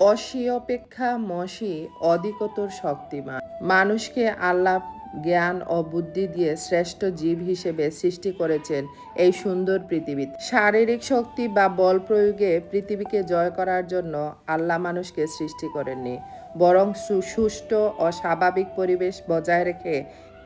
অসি অপেক্ষা মসি অধিকতর শক্তিমান। মানুষকে আল্লাহ জ্ঞান ও বুদ্ধি দিয়ে শ্রেষ্ঠ জীব হিসেবে সৃষ্টি করেছেন এই সুন্দর পৃথিবীতে শারীরিক শক্তি বা বল প্রয়োগে পৃথিবীকে জয় করার জন্য আল্লাহ মানুষকে সৃষ্টি করেননি, বরং সুষ্ঠু ও স্বাভাবিক পরিবেশ বজায় রেখে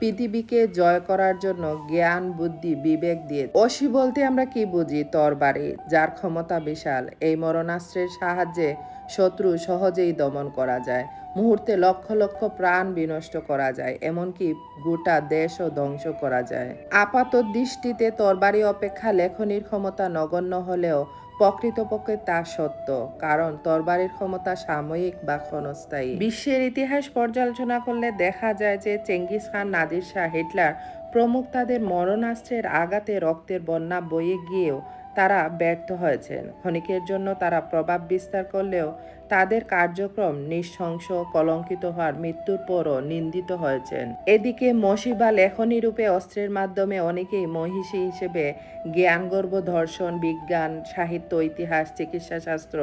পৃথিবীকে জয় করার জন্য জ্ঞান, বুদ্ধি, বিবেক দিয়ে। অসি বলতে আমরা কি বুঝি? তরবারি যার ক্ষমতা বিশাল। এই মরণাস্ত্রের সাহায্যে শত্রু সহজেই দমন করা যায়। মুহূর্তে লক্ষ লক্ষ প্রাণ বিনষ্ট করা যায়, এমনকি গোটা দেশও ধ্বংস করা যায়। আপাত দৃষ্টিতে তরবারি অপেক্ষা লেখনির ক্ষমতা নগণ্য হলেও প্রকৃতপক্ষে তা সত্য, কারণ তরবারির ক্ষমতা সাময়িক বা ক্ষণস্থায়ী। বিশ্বের ইতিহাস পর্যালোচনা করলে দেখা যায় যে Genghis Khan, Nadir Shah, Hitler প্রমুখ তাদের মরণাস্ত্রের আঘাতে রক্তের বন্যা বয়ে গিয়েও তারা ব্যর্থ হয়েছেন। ক্ষণিকের জন্য তারা প্রভাব বিস্তার করলেও তাদের কার্যক্রম নিঃশংস, কলঙ্কিত হওয়ার মৃত্যুর পরও নিন্দিত হয়েছেন। এদিকে মসিবা লেখনী রূপে অস্ত্রের মাধ্যমে অনেকেই মহিষী হিসেবে জ্ঞানগর্ভ ধর্ষণ, বিজ্ঞান, সাহিত্য, ইতিহাস, চিকিৎসা শাস্ত্র,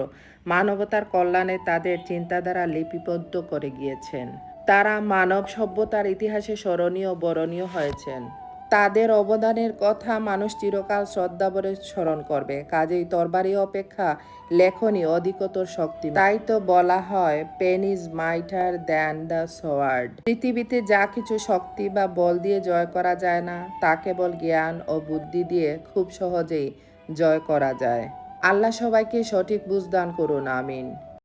মানবতার কল্যাণে তাদের চিন্তাধারা লিপিবদ্ধ করে গিয়েছেন। তারা মানব সভ্যতার ইতিহাসে স্মরণীয় বরণীয় হয়েছেন। তাদের অবদানের কথা মানুষ চিরকাল শ্রদ্ধাভরে স্মরণ করবে। কাজেই তরবারি অপেক্ষা লেখনী অধিকতর শক্তি। তাই তো বলা হয় pen is mightier than the sword পৃথিবীতে যা কিছু শক্তি বা বল দিয়ে জয় করা যায় না, তা কেবল জ্ঞান ও বুদ্ধি দিয়ে খুব সহজেই জয় করা যায়। আল্লাহ সবাইকে সঠিক বুঝদান করুন, আমিন।